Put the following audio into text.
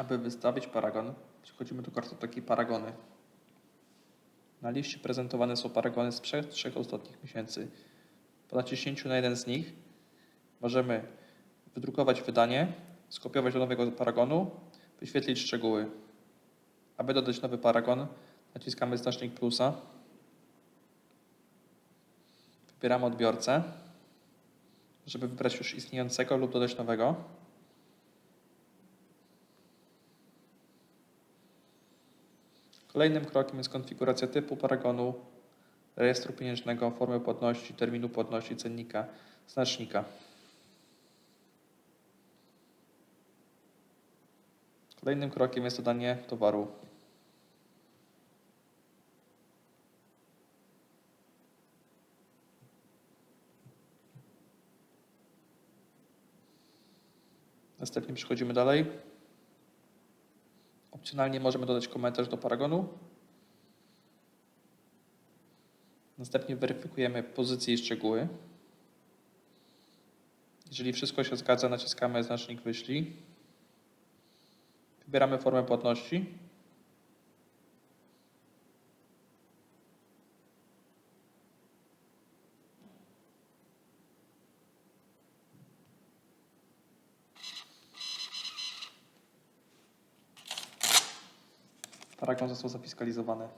Aby wystawić paragon, przechodzimy do kartoteki paragony. Na liście prezentowane są paragony z trzech, ostatnich miesięcy. Po naciśnięciu na jeden z nich możemy wydrukować wydanie, skopiować do nowego paragonu, wyświetlić szczegóły. Aby dodać nowy paragon, naciskamy znacznik plusa, wybieramy odbiorcę, żeby wybrać już istniejącego lub dodać nowego. Kolejnym krokiem jest konfiguracja typu paragonu, rejestru pieniężnego, formy płatności, terminu płatności, cennika, znacznika. Kolejnym krokiem jest dodanie towaru. Następnie przechodzimy dalej. Opcjonalnie możemy dodać komentarz do paragonu. Następnie weryfikujemy pozycje i szczegóły. Jeżeli wszystko się zgadza, naciskamy znacznik wyślij. Wybieramy formę płatności. Paragon został zafiskalizowany.